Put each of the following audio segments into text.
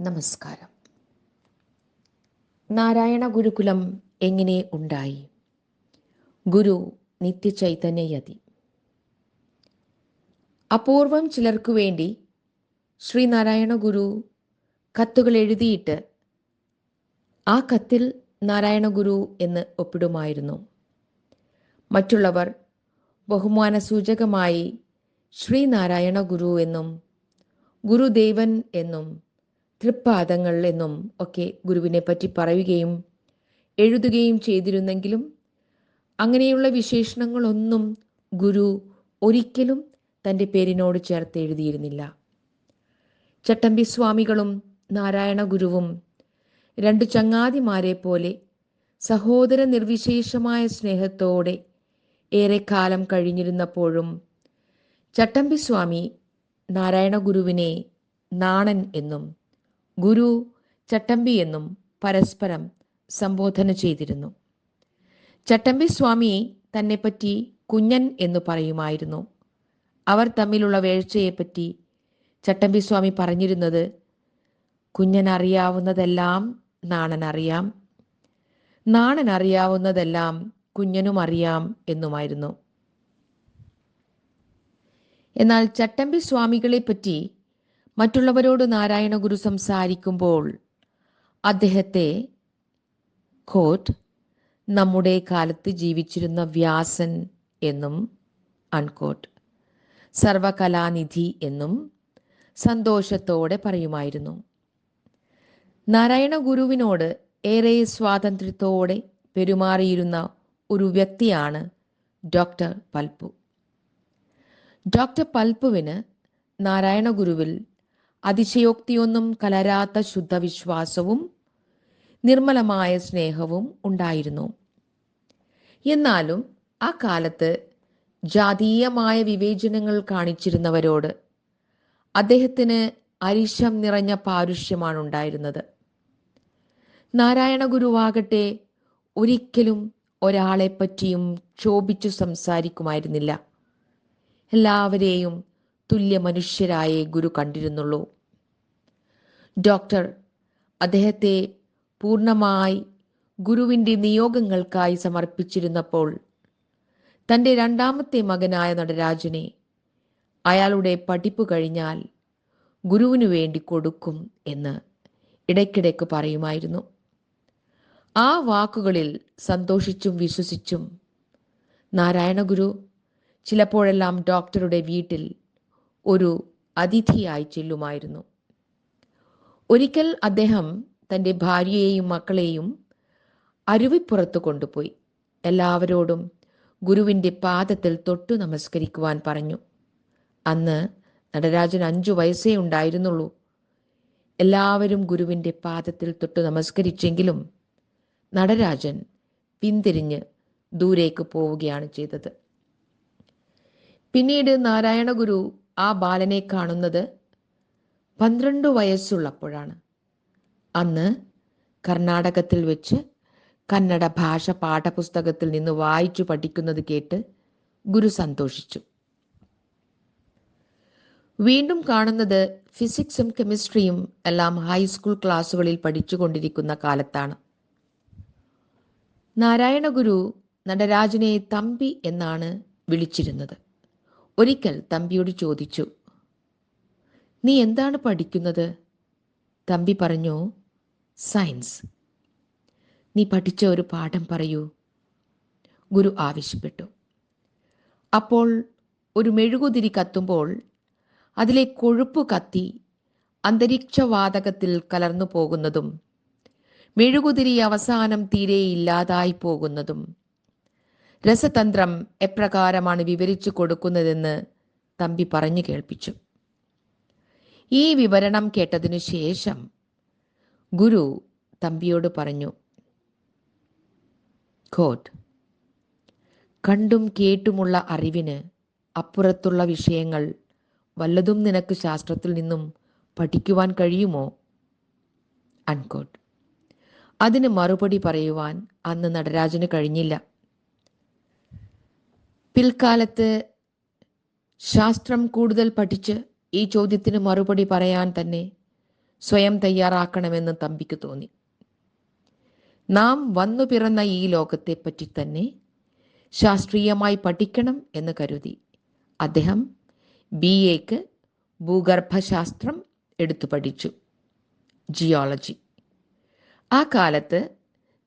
നമസ്കാരം. നാരായണ ഗുരുകുലം എങ്ങനെ ഉണ്ടായി? ഗുരു നിത്യചൈതന്യയതി. അപൂർവം ചിലർക്കു വേണ്ടി ശ്രീനാരായണ ഗുരു കത്തുകൾ എഴുതിയിട്ട് ആ കത്തിൽ നാരായണ ഗുരു എന്ന് ഒപ്പിടുമായിരുന്നു. മറ്റുള്ളവർ ബഹുമാന സൂചകമായി ശ്രീനാരായണ ഗുരു എന്നും ഗുരുദേവൻ എന്നും തൃപ്പാദങ്ങൾ എന്നും ഒക്കെ ഗുരുവിനെ പറ്റി പറയുകയും എഴുതുകയും ചെയ്തിരുന്നെങ്കിലും അങ്ങനെയുള്ള വിശേഷണങ്ങളൊന്നും ഗുരു ഒരിക്കലും തന്റെ പേരിനോട് ചേർത്ത് എഴുതിയിരുന്നില്ല. ചട്ടമ്പി സ്വാമികളും നാരായണ ഗുരുവും രണ്ട് ചങ്ങാതിമാരെ പോലെ സഹോദര നിർവിശേഷമായ സ്നേഹത്തോടെ ഏറെക്കാലം കഴിഞ്ഞിരുന്നപ്പോഴും ചട്ടമ്പി സ്വാമി നാരായണ ഗുരുവിനെ നാണൻ എന്നും ഗുരു ചട്ടമ്പി എന്നും പരസ്പരം സംബോധന ചെയ്തിരുന്നു. ചട്ടമ്പി സ്വാമി തന്നെപ്പറ്റി കുഞ്ഞൻ എന്ന് പറയുമായിരുന്നു. അവർ തമ്മിലുള്ള വേഴ്ചയെപ്പറ്റി ചട്ടമ്പി സ്വാമി പറഞ്ഞിരുന്നത് കുഞ്ഞൻ അറിയാവുന്നതെല്ലാം നാണൻ അറിയാം നാണൻ അറിയാവുന്നതെല്ലാം കുഞ്ഞനും അറിയാം എന്നുമായിരുന്നു. എന്നാൽ ചട്ടമ്പി സ്വാമികളെ പറ്റി മറ്റുള്ളവരോട് നാരായണ ഗുരു സംസാരിക്കുമ്പോൾ അദ്ദേഹത്തെ കോട്ട് നമ്മുടെ കാലത്ത് ജീവിച്ചിരുന്ന വ്യാസൻ എന്നും അൺകോട്ട് സർവകലാനിധി എന്നും സന്തോഷത്തോടെ പറയുമായിരുന്നു. നാരായണ ഗുരുവിനോട് ഏറെ സ്വാതന്ത്ര്യത്തോടെ പെരുമാറിയിരുന്ന ഒരു വ്യക്തിയാണ് ഡോക്ടർ പൽപ്പു. ഡോക്ടർ പൽപ്പുവിന് നാരായണ ഗുരുവിൽ അതിശയോക്തിയൊന്നും കലരാത്ത ശുദ്ധവിശ്വാസവും നിർമ്മലമായ സ്നേഹവും ഉണ്ടായിരുന്നു. എന്നാലും ആ കാലത്ത് ജാതീയമായ വിവേചനങ്ങൾ കാണിച്ചിരുന്നവരോട് അദ്ദേഹത്തിന് അരിശം നിറഞ്ഞ പാരുഷ്യമാണ് ഉണ്ടായിരുന്നത് നാരായണ ഗുരുവാകട്ടെ ഒരിക്കലും ഒരാളെപ്പറ്റിയും ക്ഷോഭിച്ചു സംസാരിക്കുമായിരുന്നില്ല. എല്ലാവരെയും തുല്യ മനുഷ്യരായ ഗുരു കണ്ടിരുന്നുള്ളൂ. ഡോക്ടർ അദ്ദേഹത്തെ പൂർണമായി ഗുരുവിന്റെ നിയോഗങ്ങൾക്കായി സമർപ്പിച്ചിരുന്നപ്പോൾ തന്റെ രണ്ടാമത്തെ മകനായ നടരാജനെ അയാളുടെ പഠിപ്പ് കഴിഞ്ഞാൽ ഗുരുവിനു വേണ്ടി കൊടുക്കും എന്ന് ഇടയ്ക്കിടയ്ക്ക് പറയുമായിരുന്നു. ആ വാക്കുകളിൽ സന്തോഷിച്ചും വിശ്വസിച്ചും നാരായണഗുരു ചിലപ്പോഴെല്ലാം ഡോക്ടറുടെ വീട്ടിൽ ഒരു അതിഥിയായി ചെല്ലുമായിരുന്നു. ഒരിക്കൽ അദ്ദേഹം തന്റെ ഭാര്യയെയും മക്കളെയും അരുവിപ്പുറത്ത് കൊണ്ടുപോയി. എല്ലാവരോടും ഗുരുവിന്റെ പാദത്തിൽ തൊട്ടു നമസ്കരിക്കുവാൻ പറഞ്ഞു. അന്ന് നടരാജൻ അഞ്ചു വയസ്സേ ഉണ്ടായിരുന്നുള്ളൂ. എല്ലാവരും ഗുരുവിന്റെ പാദത്തിൽ തൊട്ട് നമസ്കരിച്ചെങ്കിലും നടരാജൻ പിന്തിരിഞ്ഞ് ദൂരേക്ക് പോവുകയാണ് ചെയ്തത്. പിന്നീട് നാരായണ ഗുരു ആ ബാലനെ കാണുന്നത് പന്ത്രണ്ട് വയസ്സുള്ളപ്പോഴാണ്. അന്ന് കർണാടകത്തിൽ വെച്ച് കന്നഡ ഭാഷ പാഠപുസ്തകത്തിൽ നിന്ന് വായിച്ചു പഠിക്കുന്നത് കേട്ട് ഗുരു സന്തോഷിച്ചു. വീണ്ടും കാണുന്നത് ഫിസിക്സും കെമിസ്ട്രിയും എല്ലാം ഹൈസ്കൂൾ ക്ലാസ്സുകളിൽ പഠിച്ചുകൊണ്ടിരിക്കുന്ന കാലത്താണ്. നാരായണഗുരു നടരാജനെ തമ്പി എന്നാണ് വിളിച്ചിരുന്നത്. ഒരിക്കൽ തമ്പിയോട് ചോദിച്ചു നീ എന്താണ് പഠിക്കുന്നത്? തമ്പി പറഞ്ഞു സയൻസ്. നീ പഠിച്ച ഒരു പാഠം പറയൂ. ഗുരു ആവശ്യപ്പെട്ടു. അപ്പോൾ ഒരു മെഴുകുതിരി കത്തുമ്പോൾ അതിലെ കൊഴുപ്പ് കത്തി അന്തരീക്ഷവാതകത്തിൽ കലർന്നു പോകുന്നതും മെഴുകുതിരി അവസാനം തീരെ ഇല്ലാതായി പോകുന്നതും രസതന്ത്രം എപ്രകാരമാണ് വിവരിച്ചു കൊടുക്കുന്നതെന്ന് തമ്പി പറഞ്ഞു കേൾപ്പിച്ചു. ഈ വിവരണം കേട്ടതിനു ശേഷം ഗുരു തമ്പിയോട് പറഞ്ഞു കോട്ട് കണ്ടും കേട്ടുമുള്ള അറിവിന് അപ്പുറത്തുള്ള വിഷയങ്ങൾ വല്ലതും നിനക്ക് ശാസ്ത്രത്തിൽ നിന്നും പഠിക്കുവാൻ കഴിയുമോ അൺകോട്ട് അതിന് മറുപടി പറയുവാൻ അന്ന് നടരാജന് കഴിഞ്ഞില്ല. പിൽക്കാലത്ത് ശാസ്ത്രം കൂടുതൽ പഠിച്ച് ഈ ചോദ്യത്തിന് മറുപടി പറയാൻ തന്നെ സ്വയം തയ്യാറാക്കണമെന്ന് തമ്പിക്ക് തോന്നി. നാം വന്നു പിറന്ന ഈ ലോകത്തെപ്പറ്റി തന്നെ ശാസ്ത്രീയമായി പഠിക്കണം എന്ന് കരുതി അദ്ദേഹം ബി എക്ക് ഭൂഗർഭശാസ്ത്രം എടുത്തു പഠിച്ചു ജിയോളജി. ആ കാലത്ത്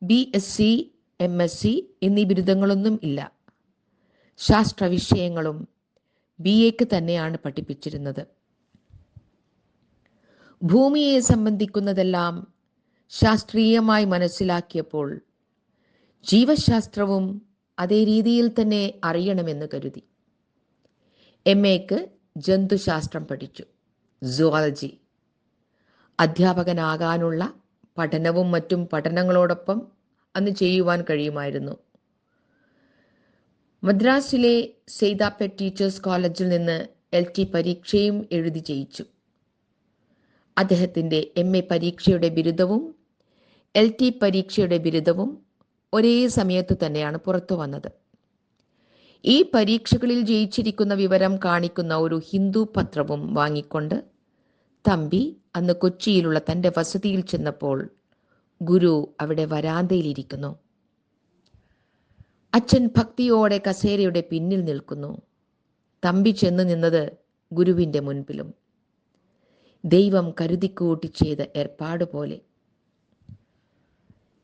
B S C M S C എന്നീ ബിരുദങ്ങളൊന്നും ഇല്ല. ശാസ്ത്ര വിഷയങ്ങളും ബി എക്ക് തന്നെയാണ് പഠിപ്പിച്ചിരുന്നത്. ഭൂമിയെ സംബന്ധിക്കുന്നതെല്ലാം ശാസ്ത്രീയമായി മനസ്സിലാക്കിയപ്പോൾ ജീവശാസ്ത്രവും അതേ രീതിയിൽ തന്നെ അറിയണമെന്ന് കരുതി. എം എക്ക് ജന്തുശാസ്ത്രം പഠിച്ചു. സുവോളജി അധ്യാപകനാകാനുള്ള പഠനവും മറ്റും പഠനങ്ങളോടൊപ്പം അന്ന് ചെയ്യുവാൻ കഴിയുമായിരുന്നു മദ്രാസിലെ സെയ്താപ്പ ടീച്ചേഴ്സ് കോളേജിൽ നിന്ന് എൽ ടി പരീക്ഷയും എഴുതി ജയിച്ചു. അദ്ദേഹത്തിന്റെ എം എ പരീക്ഷയുടെ ബിരുദവും എൽ ടി പരീക്ഷയുടെ ബിരുദവും ഒരേ സമയത്ത് തന്നെയാണ് പുറത്തു വന്നത്. ഈ പരീക്ഷകളിൽ ജയിച്ചിരിക്കുന്ന വിവരം കാണിക്കുന്ന ഒരു ഹിന്ദു പത്രവും വാങ്ങിക്കൊണ്ട് തമ്പി അന്ന് കൊച്ചിയിലുള്ള തന്റെ വസതിയിൽ ചെന്നപ്പോൾ ഗുരു അവിടെ വരാന്തയിലിരിക്കുന്നു. അച്ഛൻ ഭക്തിയോടെ കസേരയുടെ പിന്നിൽ നിൽക്കുന്നു. തമ്പി ചെന്ന് നിന്നത് ഗുരുവിന്റെ മുൻപിലും. ദൈവം കരുതിക്കൂട്ടി ചെയ്ത ഏർപ്പാട് പോലെ.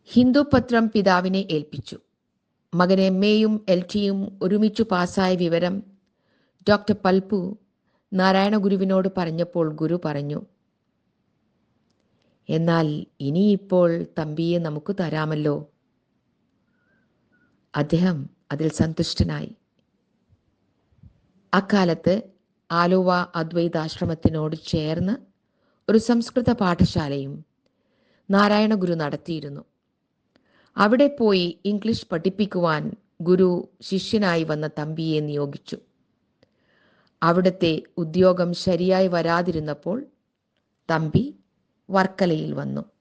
ഹിന്ദു പത്രം പിതാവിനെ ഏൽപ്പിച്ചു. മകൻ എം എൽ ടിയും ഒരുമിച്ചു പാസ്സായ വിവരം ഡോക്ടർ പൽപു നാരായണ ഗുരുവിനോട് പറഞ്ഞപ്പോൾ ഗുരു പറഞ്ഞു എന്നാൽ ഇനിയിപ്പോൾ തമ്പിയെ നമുക്ക് തരാമല്ലോ. അദ്ദേഹം അതിൽ സന്തുഷ്ടനായി. അക്കാലത്ത് ആലുവ അദ്വൈതാശ്രമത്തിനോട് ചേർന്ന് ഒരു സംസ്കൃത പാഠശാലയും നാരായണ ഗുരു നടത്തിയിരുന്നു. അവിടെ പോയി ഇംഗ്ലീഷ് പഠിപ്പിക്കുവാൻ ഗുരു ശിഷ്യനായി വന്ന തമ്പിയെ നിയോഗിച്ചു. അവിടുത്തെ ഉദ്യോഗം ശരിയായി വരാതിരുന്നപ്പോൾ തമ്പി വർക്കലയിൽ വന്നു.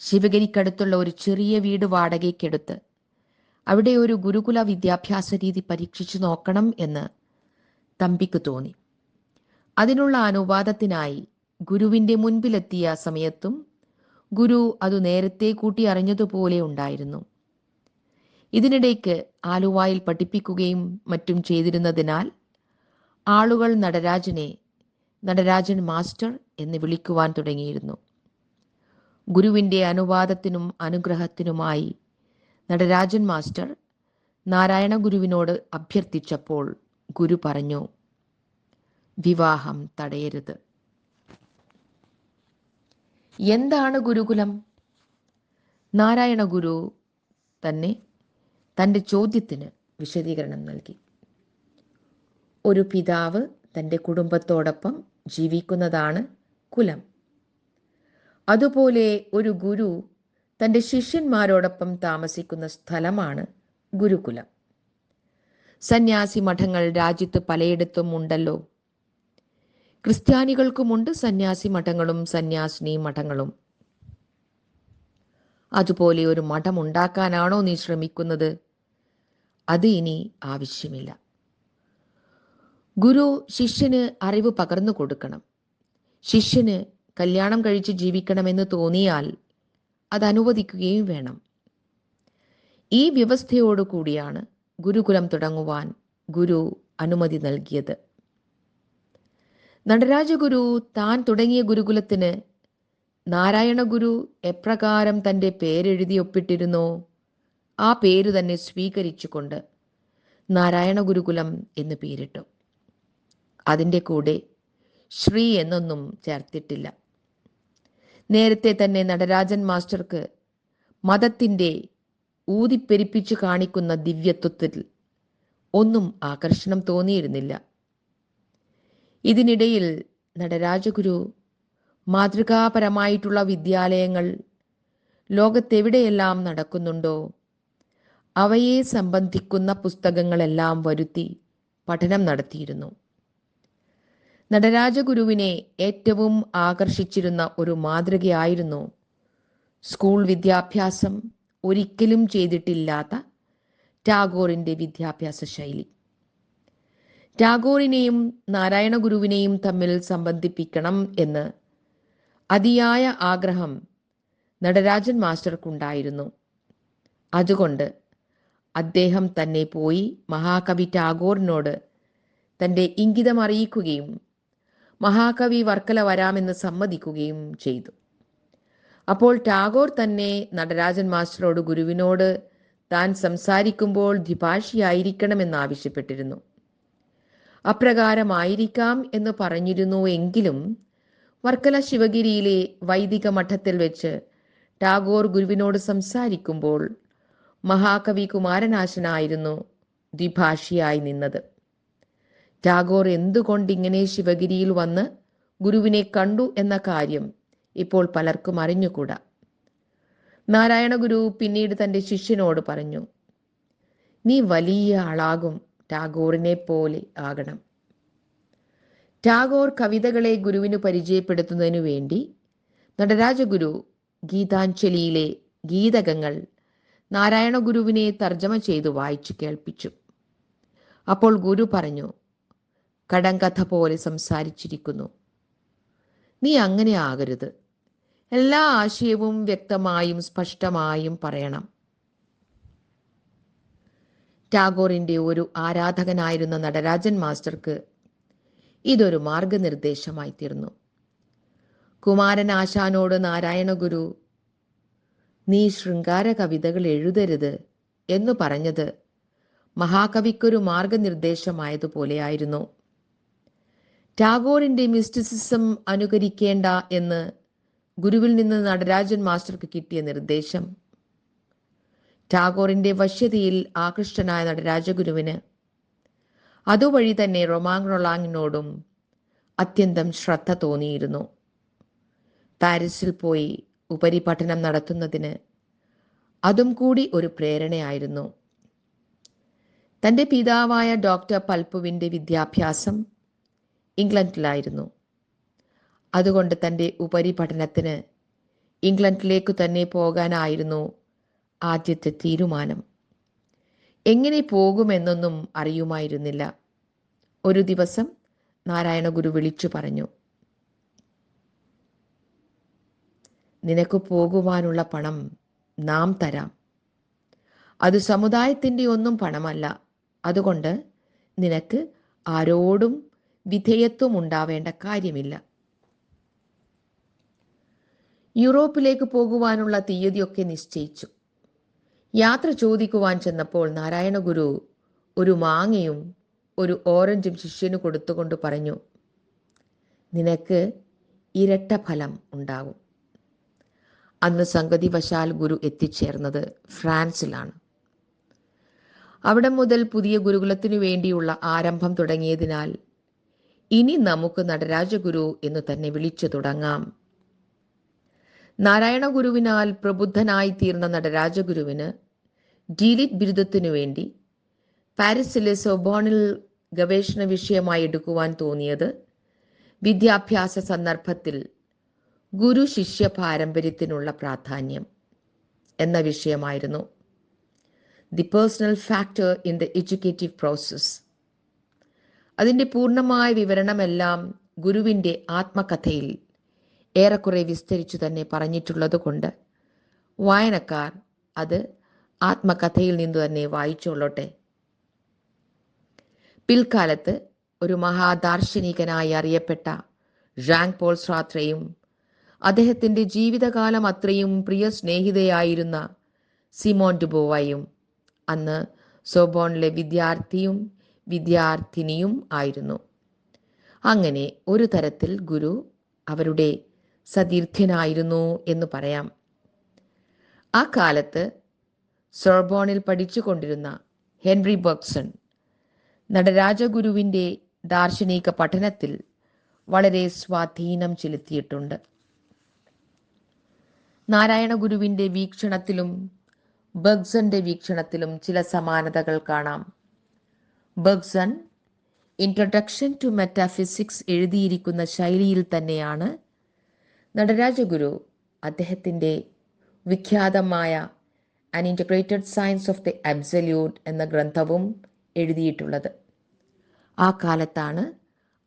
ശിവഗിരിക്കടുത്തുള്ള ഒരു ചെറിയ വീട് വാടകയ്ക്കെടുത്ത് അവിടെ ഒരു ഗുരുകുല വിദ്യാഭ്യാസ രീതി പരീക്ഷിച്ചു നോക്കണം എന്ന് തമ്പിക്ക് തോന്നി. അതിനുള്ള അനുവാദത്തിനായി ഗുരുവിന്റെ മുൻപിലെത്തിയ സമയത്തും ഗുരു അത് നേരത്തെ കൂട്ടി അറിഞ്ഞതുപോലെ ഉണ്ടായിരുന്നു. ഇതിനിടയ്ക്ക് ആലുവായിൽ പഠിപ്പിക്കുകയും മറ്റും ചെയ്തിരുന്നതിനാൽ ആളുകൾ നടരാജനെ നടരാജൻ മാസ്റ്റർ എന്ന് വിളിക്കുവാൻ തുടങ്ങിയിരുന്നു. ഗുരുവിന്റെ അനുവാദത്തിനും അനുഗ്രഹത്തിനുമായി നടരാജൻ മാസ്റ്റർ നാരായണ ഗുരുവിനോട് അഭ്യർത്ഥിച്ചപ്പോൾ ഗുരു പറഞ്ഞു വിവാഹം തടയരുത്. എന്താണ് ഗുരുകുലം? നാരായണ ഗുരു തന്നെ തന്റെ ചോദ്യത്തിന് വിശദീകരണം നൽകി. ഒരു പിതാവ് തന്റെ കുടുംബത്തോടൊപ്പം ജീവിക്കുന്നതാണ് കുലം. അതുപോലെ ഒരു ഗുരു തന്റെ ശിഷ്യന്മാരോടൊപ്പം താമസിക്കുന്ന സ്ഥലമാണ് ഗുരുകുലം. സന്യാസി മഠങ്ങൾ രാജ്യത്ത് പലയിടത്തും ഉണ്ടല്ലോ. ക്രിസ്ത്യാനികൾക്കുമുണ്ട് സന്യാസി മഠങ്ങളും സന്യാസിനി മഠങ്ങളും. അതുപോലെ ഒരു മഠം ഉണ്ടാക്കാനാണോ നീ ശ്രമിക്കുന്നത്? അത് ഇനി ആവശ്യമില്ല. ഗുരു ശിഷ്യന് അറിവ് പകർന്നു കൊടുക്കണം. ശിഷ്യന് കല്യാണം കഴിച്ച് ജീവിക്കണമെന്ന് തോന്നിയാൽ അത് അനുവദിക്കുകയും വേണം. ഈ വ്യവസ്ഥയോടു കൂടിയാണ് ഗുരുകുലം തുടങ്ങുവാൻ ഗുരു അനുമതി നൽകിയത്. നടരാജഗുരു താൻ തുടങ്ങിയ ഗുരുകുലത്തിന് നാരായണ ഗുരു എപ്രകാരം തന്റെ പേരെഴുതി ഒപ്പിട്ടിരുന്നോ ആ പേര് തന്നെ സ്വീകരിച്ചുകൊണ്ട് നാരായണ ഗുരുകുലം എന്ന് പേരിട്ടു. അതിന്റെ കൂടെ ശ്രീ എന്നൊന്നും ചേർത്തിട്ടില്ല. നേരത്തെ തന്നെ നടരാജൻ മാസ്റ്റർക്ക് മതത്തിന്റെ ഊതിപ്പെരിപ്പിച്ചു കാണിക്കുന്ന ദിവ്യത്വത്തിൽ ഒന്നും ആകർഷണം തോന്നിയിരുന്നില്ല. ഇതിനിടയിൽ നടരാജഗുരു മാതൃകാപരമായിട്ടുള്ള വിദ്യാലയങ്ങൾ ലോകത്തെവിടെയെല്ലാം നടക്കുന്നുണ്ടോ അവയെ സംബന്ധിക്കുന്ന പുസ്തകങ്ങളെല്ലാം വരുത്തി പഠനം നടത്തിയിരുന്നു. നടരാജഗുരുവിനെ ഏറ്റവും ആകർഷിച്ചിരുന്ന ഒരു മാതൃകയായിരുന്നു. സ്കൂൾ വിദ്യാഭ്യാസം ഒരിക്കലും ചെയ്തിട്ടില്ലാത്ത ടാഗോറിന്റെ വിദ്യാഭ്യാസ ശൈലി. ടാഗോറിനെയും നാരായണ ഗുരുവിനെയും തമ്മിൽ സംബന്ധിപ്പിക്കണം എന്ന് അതിയായ ആഗ്രഹം നടരാജൻ മാസ്റ്റർക്കുണ്ടായിരുന്നു. അതുകൊണ്ട് അദ്ദേഹം തന്നെ പോയി മഹാകവി ടാഗോറിനോട് തന്റെ ഇംഗിതം അറിയിക്കുകയും മഹാകവി വർക്കല വരാമെന്ന് സമ്മതിക്കുകയും ചെയ്തു. അപ്പോൾ ടാഗോർ തന്നെ നടരാജൻ മാസ്റ്ററോട് ഗുരുവിനോട് താൻ സംസാരിക്കുമ്പോൾ ദ്വിഭാഷിയായിരിക്കണമെന്ന് ആവശ്യപ്പെട്ടിരുന്നു അപ്രകാരമായിരിക്കാം എന്ന് പറഞ്ഞിരുന്നു എങ്കിലും വർക്കല ശിവഗിരിയിലെ വൈദിക മഠത്തിൽ വെച്ച് ടാഗോർ ഗുരുവിനോട് സംസാരിക്കുമ്പോൾ മഹാകവി കുമാരനാശനായിരുന്നു ദ്വിഭാഷിയായി നിന്നത്. ടാഗോർ എന്തുകൊണ്ട് ഇങ്ങനെ ശിവഗിരിയിൽ വന്ന് ഗുരുവിനെ കണ്ടു എന്ന കാര്യം ഇപ്പോൾ പലർക്കും അറിഞ്ഞുകൂടാ. നാരായണ ഗുരു പിന്നീട് തന്റെ ശിഷ്യനോട് പറഞ്ഞു നീ വലിയ ആളാകും ടാഗോറിനെ പോലെ ആകണം. ടാഗോർ കവിതകളെ ഗുരുവിന് പരിചയപ്പെടുത്തുന്നതിനു വേണ്ടി നടരാജഗുരു ഗീതാഞ്ജലിയിലെ ഗീതകങ്ങൾ നാരായണ ഗുരുവിനെ തർജമ ചെയ്തു വായിച്ചു കേൾപ്പിച്ചു. അപ്പോൾ ഗുരു പറഞ്ഞു കടങ്കഥ പോലെ സംസാരിച്ചിരിക്കുന്നു. നീ അങ്ങനെ ആകരുത്. എല്ലാ ആശയവും വ്യക്തമായും സ്പഷ്ടമായും പറയണം. ടാഗോറിന്റെ ഒരു ആരാധകനായിരുന്ന നടരാജൻ മാസ്റ്റർക്ക് ഇതൊരു മാർഗനിർദ്ദേശമായി തീർന്നു. കുമാരൻ ആശാനോട് നാരായണ ഗുരു നീ ശൃംഗാര കവിതകൾ എഴുതരുത് എന്നു പറഞ്ഞത് മഹാകവിക്കൊരു മാർഗനിർദ്ദേശമായതുപോലെയായിരുന്നു. ടാഗോറിന്റെ മിസ്റ്റിസിസം അനുകരിക്കേണ്ട എന്ന് ഗുരുവിൽ നിന്ന് നടരാജൻ മാസ്റ്റർക്ക് കിട്ടിയ നിർദ്ദേശം. ടാഗോറിന്റെ വശ്യതയിൽ ആകൃഷ്ടനായ നടരാജഗുരുവിന് അതുവഴി തന്നെ റൊമാങ് റൊളാങ്ങിനോടും അത്യന്തം ശ്രദ്ധ തോന്നിയിരുന്നു. പാരീസിൽ പോയി ഉപരിപഠനം നടത്തുന്നതിന് അതും കൂടി ഒരു പ്രേരണയായിരുന്നു. തന്റെ പിതാവായ ഡോക്ടർ പൽപ്പുവിന്റെ വിദ്യാഭ്യാസം ഇംഗ്ലണ്ടിലായിരുന്നു. അതുകൊണ്ട് തന്റെ ഉപരിപഠനത്തിന് ഇംഗ്ലണ്ടിലേക്കു തന്നെ പോകാനായിരുന്നു ആദ്യത്തെ തീരുമാനം. എങ്ങനെ പോകുമെന്നൊന്നും അറിയുമായിരുന്നില്ല. ഒരു ദിവസം നാരായണഗുരു വിളിച്ചു പറഞ്ഞു നിനക്ക് പോകുവാനുള്ള പണം നാം തരാം. അത് സമുദായത്തിന്റെ ഒന്നും പണമല്ല. അതുകൊണ്ട് നിനക്ക് ആരോടും വിധേയത്വം ഉണ്ടാവേണ്ട കാര്യമില്ല. യൂറോപ്പിലേക്ക് പോകുവാനുള്ള തീയതിയൊക്കെ നിശ്ചയിച്ചു. യാത്ര ചോദിക്കുവാൻ ചെന്നപ്പോൾ നാരായണ ഗുരു ഒരു മാങ്ങയും ഒരു ഓറഞ്ചും ശിഷ്യന് കൊടുത്തുകൊണ്ട് പറഞ്ഞു നിനക്ക് ഇരട്ട ഫലം ഉണ്ടാകും. അന്ന് സംഗതി വശാൽ ഗുരു എത്തിച്ചേർന്നത് ഫ്രാൻസിലാണ്. അവിടെ മുതൽ പുതിയ ഗുരുകുലത്തിനു വേണ്ടിയുള്ള ആരംഭം തുടങ്ങിയതിനാൽ ഇനി നമുക്ക് നടരാജഗുരു എന്ന് തന്നെ വിളിച്ചു തുടങ്ങാം. നാരായണ ഗുരുവിനാൽ പ്രബുദ്ധനായി തീർന്ന നടരാജഗുരുവിന് ഡീലിറ്റ് ബിരുദത്തിനു വേണ്ടി പാരീസിലെ സോബോണിൽ ഗവേഷണ വിഷയമായി എടുക്കുവാൻ തോന്നിയത് വിദ്യാഭ്യാസ സന്ദർഭത്തിൽ ഗുരു ശിഷ്യ പാരമ്പര്യത്തിനുള്ള പ്രാധാന്യം എന്ന വിഷയമായിരുന്നു. The personal factor in the educative process അതിന്റെ പൂർണമായ വിവരണമെല്ലാം ഗുരുവിന്റെ ആത്മകഥയിൽ ഏറെക്കുറെ വിസ്തരിച്ചു തന്നെ പറഞ്ഞിട്ടുള്ളത് കൊണ്ട് വായനക്കാർ അത് ആത്മകഥയിൽ നിന്ന് തന്നെ വായിച്ചോളട്ടെ. പിൽക്കാലത്ത് ഒരു മഹാദാർശനികനായി അറിയപ്പെട്ട ഴാങ് പോൾ സ്രാത്രയും അദ്ദേഹത്തിന്റെ ജീവിതകാലം അത്രയും പ്രിയ സ്നേഹിതയായിരുന്ന സിമോൺ ഡുബോവയും അന്ന് സോബോണിലെ വിദ്യാർത്ഥിയും വിദ്യാർത്ഥിനിയും ആയിരുന്നു. അങ്ങനെ ഒരു തരത്തിൽ ഗുരു അവരുടെ സതീർത്ഥ്യനായിരുന്നു എന്ന് പറയാം. ആ കാലത്ത് സോർബോണിൽ പഠിച്ചുകൊണ്ടിരുന്ന ഹെൻറി ബർഗ്സൺ നടരാജഗുരുവിന്റെ ദാർശനിക പഠനത്തിൽ വളരെ സ്വാധീനം ചെലുത്തിയിട്ടുണ്ട്. നാരായണ ഗുരുവിന്റെ വീക്ഷണത്തിലും ബഗ്സന്റെ വീക്ഷണത്തിലും ചില സമാനതകൾ കാണാം. ബർഗ്സൺ ഇൻട്രൊഡക്ഷൻ ടു മെറ്റാഫിസിക്സ് എഴുതിയിരിക്കുന്ന ശൈലിയിൽ തന്നെയാണ് നടരാജഗുരു അദ്ദേഹത്തിന്റെ വിഖ്യാതമായ an integrated science of the absolute എന്ന ഗ്രന്ഥവും എഴുതിയിട്ടുള്ളത്. ആ കാലത്താണ്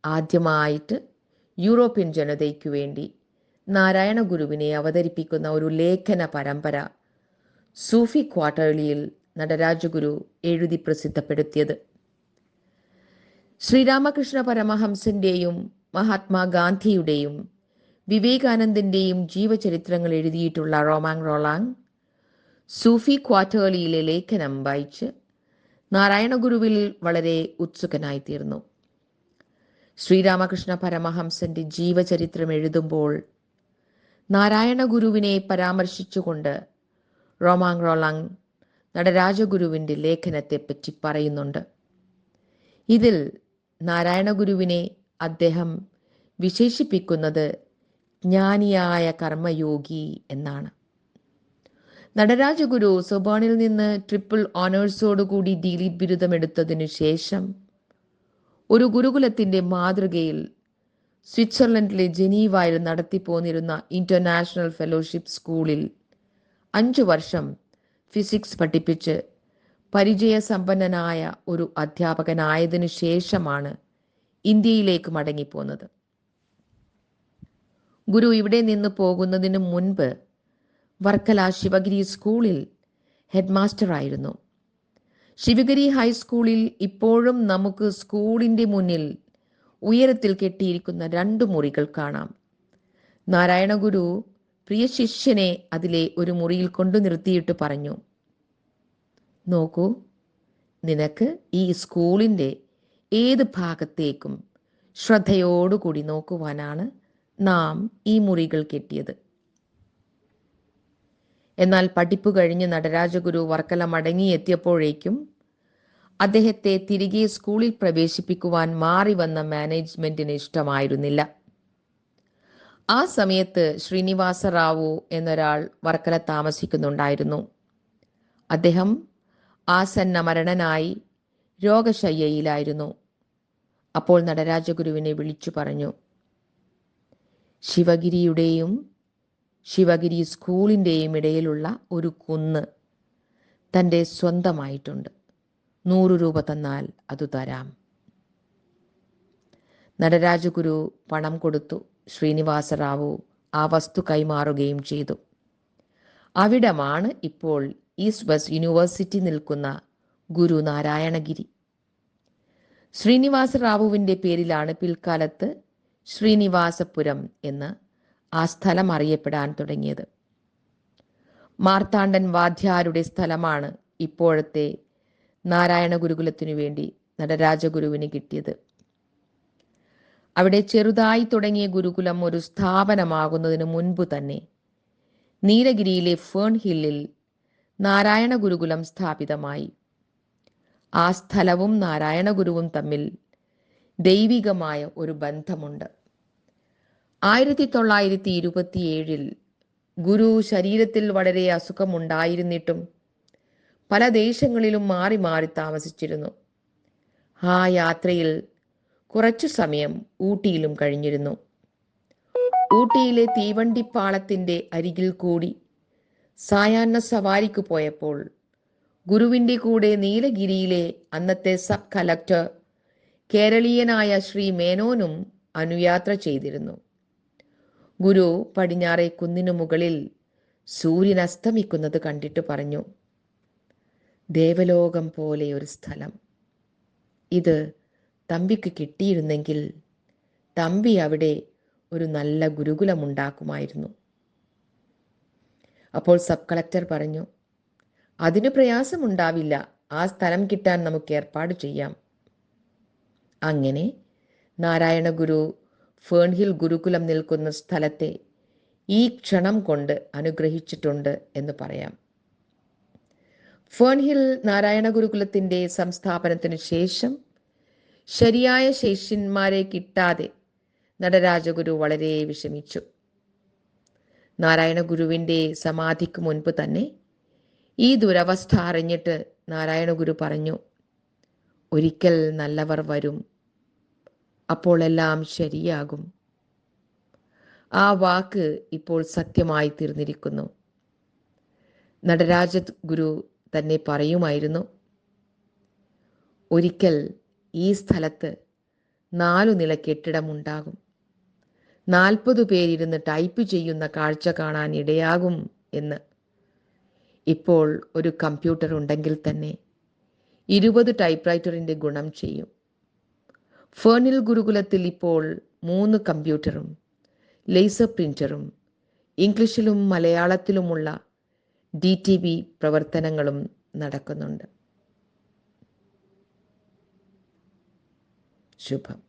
ആദ്യമായിട്ട് യൂറോപ്യൻ ജനതയ്ക്കു വേണ്ടി നാരായണ ഗുരുവിനെ അവതരിപ്പിക്കുന്ന ഒരു ലേഖന പരമ്പര സൂഫി ക്വാർട്ടേർലിയിൽ നടരാജഗുരു എഴുതി പ്രസിദ്ധപ്പെടുത്തിയത്. ശ്രീരാമകൃഷ്ണ പരമഹംസന്റെയും മഹാത്മാഗാന്ധിയുടെയും വിവേകാനന്ദന്റെയും ജീവചരിത്രങ്ങൾ എഴുതിയിട്ടുള്ള റോമാങ് റോളാങ് സൂഫി ക്വാറ്റേളിയിലെ ലേഖനം വായിച്ച് നാരായണഗുരുവിൽ വളരെ വളരെ ഉത്സുകനായിത്തീർന്നു. ശ്രീരാമകൃഷ്ണ പരമഹംസന്റെ ജീവചരിത്രം എഴുതുമ്പോൾ നാരായണഗുരുവിനെ പരാമർശിച്ചുകൊണ്ട് റോമാങ് റോളാങ് നടരാജഗുരുവിന്റെ ലേഖനത്തെപ്പറ്റി പറയുന്നുണ്ട്. ഇതിൽ നാരായണ ഗുരുവിനെ അദ്ദേഹം വിശേഷിപ്പിക്കുന്നത് ജ്ഞാനിയായ കർമ്മയോഗി എന്നാണ്. നടരാജഗുരു സൊബാണിൽ നിന്ന് ട്രിപ്പിൾ ഓണേഴ്സോടുകൂടി ദിലീപ് ബിരുദമെടുത്തതിനു ശേഷം ഒരു ഗുരുകുലത്തിന്റെ മാതൃകയിൽ സ്വിറ്റ്സർലൻഡിലെ ജനീവായിൽ നടത്തിപ്പോന്നിരുന്ന ഇന്റർനാഷണൽ ഫെലോഷിപ്പ് സ്കൂളിൽ അഞ്ചു വർഷം ഫിസിക്സ് പഠിപ്പിച്ച് പരിചയസമ്പന്നനായ ഒരു അധ്യാപകനായതിനു ശേഷമാണ് ഇന്ത്യയിലേക്ക് മടങ്ങിപ്പോന്നത്. ഗുരു ഇവിടെ നിന്ന് പോകുന്നതിന് മുൻപ് വർക്കല ശിവഗിരി സ്കൂളിൽ ഹെഡ് മാസ്റ്റർ ആയിരുന്നു. ശിവഗിരി ഹൈസ്കൂളിൽ ഇപ്പോഴും നമുക്ക് സ്കൂളിന്റെ മുന്നിൽ ഉയരത്തിൽ കെട്ടിയിരിക്കുന്ന രണ്ട് മുറികൾ കാണാം. നാരായണഗുരു പ്രിയ ശിഷ്യനെ അതിലെ ഒരു മുറിയിൽ കൊണ്ടു നിർത്തിയിട്ട് പറഞ്ഞു നോക്കൂ. നിനക്ക് ഈ സ്കൂളിന്റെ ഏത് ഭാഗത്തേക്കും ശ്രദ്ധയോടുകൂടി നോക്കുവാനാണ് നാം ഈ മുറികൾ കെട്ടിയത്. എന്നാൽ പഠിപ്പ് കഴിഞ്ഞ് നടരാജഗുരു വർക്കല മടങ്ങിയെത്തിയപ്പോഴേക്കും അദ്ദേഹത്തെ തിരികെ സ്കൂളിൽ പ്രവേശിപ്പിക്കുവാൻ മാറി വന്ന മാനേജ്മെന്റിന് ഇഷ്ടമായിരുന്നില്ല. ആ സമയത്ത് ശ്രീനിവാസ റാവു എന്നൊരാൾ വർക്കല താമസിക്കുന്നുണ്ടായിരുന്നു. അദ്ദേഹം ആസന്ന മരണനായി രോഗശയ്യയിലായിരുന്നു. അപ്പോൾ നടരാജഗുരുവിനെ വിളിച്ചു പറഞ്ഞു ശിവഗിരിയുടെയും ശിവഗിരി സ്കൂളിന്റെയും ഇടയിലുള്ള ഒരു കുന്ന് തന്റെ സ്വന്തമായിട്ടുണ്ട്. നൂറ് രൂപ തന്നാൽ അത് തരാം. നടരാജഗുരു പണം കൊടുത്തു. ശ്രീനിവാസറാവു ആ വസ്തു കൈമാറുകയും ചെയ്തു. അവിടമാണ് ഇപ്പോൾ ഈസ്റ്റ് വെസ്റ്റ് യൂണിവേഴ്സിറ്റി നിൽക്കുന്ന ഗുരു നാരായണഗിരി. ശ്രീനിവാസ റാവുവിന്റെ പേരിലാണ് പിൽക്കാലത്ത് ശ്രീനിവാസപുരം എന്ന് ആ സ്ഥലം അറിയപ്പെടാൻ തുടങ്ങിയത്. മാർത്താണ്ഡൻ വാദ്യാരുടെ സ്ഥലമാണ് ഇപ്പോഴത്തെ നാരായണ ഗുരുകുലത്തിനു വേണ്ടി നടരാജഗുരുവിന് കിട്ടിയത്. അവിടെ ചെറുതായി തുടങ്ങിയ ഗുരുകുലം ഒരു സ്ഥാപനമാകുന്നതിന് മുൻപ് തന്നെ നീലഗിരിയിലെ ഫേൺ ഹില്ലിൽ നാരായണ ഗുരുകുലം സ്ഥാപിതമായി. ആ സ്ഥലവും നാരായണ ഗുരുവും തമ്മിൽ ദൈവികമായ ഒരു ബന്ധമുണ്ട്. ആയിരത്തി തൊള്ളായിരത്തി ഇരുപത്തിയേഴിൽ ഗുരു ശരീരത്തിൽ വളരെ അസുഖമുണ്ടായിരുന്നിട്ടും പല ദേശങ്ങളിലും മാറി മാറി താമസിച്ചിരുന്നു. ആ യാത്രയിൽ കുറച്ചു സമയം ഊട്ടിയിലും കഴിഞ്ഞിരുന്നു. ഊട്ടിയിലെ തീവണ്ടിപ്പാളത്തിന്റെ അരികിൽ കൂടി സായാഹ്ന സവാരിക്ക് പോയപ്പോൾ ഗുരുവിന്റെ കൂടെ നീലഗിരിയിലെ അന്നത്തെ സബ് കലക്ടർ കേരളീയനായ ശ്രീ മേനോനും അനുയാത്ര ചെയ്തിരുന്നു. ഗുരു പടിഞ്ഞാറെ കുന്നിനു മുകളിൽ സൂര്യൻ അസ്തമിക്കുന്നത് കണ്ടിട്ട് പറഞ്ഞു ദേവലോകം പോലെ ഒരു സ്ഥലം. ഇത് തമ്പിക്ക് കിട്ടിയിരുന്നെങ്കിൽ തമ്പി അവിടെ ഒരു നല്ല ഗുരുകുലമുണ്ടാക്കുമായിരുന്നു. അപ്പോൾ സബ് കളക്ടർ പറഞ്ഞു അതിനു പ്രയാസമുണ്ടാവില്ല. ആ സ്ഥലം കിട്ടാൻ നമുക്ക് ഏർപ്പാട് ചെയ്യാം. അങ്ങനെ നാരായണ ഗുരു ഫേൺഹിൽ ഗുരുകുലം നിൽക്കുന്ന സ്ഥലത്തെ ഈ ക്ഷണം കൊണ്ട് അനുഗ്രഹിച്ചിട്ടുണ്ട് എന്ന് പറയാം. ഫേൺഹിൽ നാരായണ ഗുരുകുലത്തിന്റെ സംസ്ഥാപനത്തിന് ശേഷം ശരിയായ ശിഷ്യന്മാരെ കിട്ടാതെ നടരാജഗുരു വളരെ വിഷമിച്ചു. നാരായണ ഗുരുവിന്റെ സമാധിക്ക് മുൻപ് തന്നെ ഈ ദുരവസ്ഥ അറിഞ്ഞിട്ട് നാരായണ ഗുരു പറഞ്ഞു ഒരിക്കൽ നല്ലവർ വരും അപ്പോൾ എല്ലാം ശരിയാകും. ആ വാക്ക് ഇപ്പോൾ സത്യമായി തീർന്നിരിക്കുന്നു. നടരാജ ഗുരു തന്നെ പറയുമായിരുന്നു ഒരിക്കൽ ഈ സ്ഥലത്ത് നാലു നില കെട്ടിടമുണ്ടാകും. നാൽപ്പത് പേരിരുന്ന് ടൈപ്പ് ചെയ്യുന്ന കാഴ്ച കാണാൻ ഇടയാകും എന്ന്. ഇപ്പോൾ ഒരു കമ്പ്യൂട്ടർ ഉണ്ടെങ്കിൽ തന്നെ ഇരുപത് ടൈപ്പ് റൈറ്ററിന്റെ ഗുണം ചെയ്യും. ഫേണിൽ ഗുരുകുലത്തിൽ ഇപ്പോൾ മൂന്ന് കമ്പ്യൂട്ടറും ലേസർ പ്രിന്ററും ഇംഗ്ലീഷിലും മലയാളത്തിലുമുള്ള ഡി ടി ബി പ്രവർത്തനങ്ങളും നടക്കുന്നുണ്ട്. ശുഭം.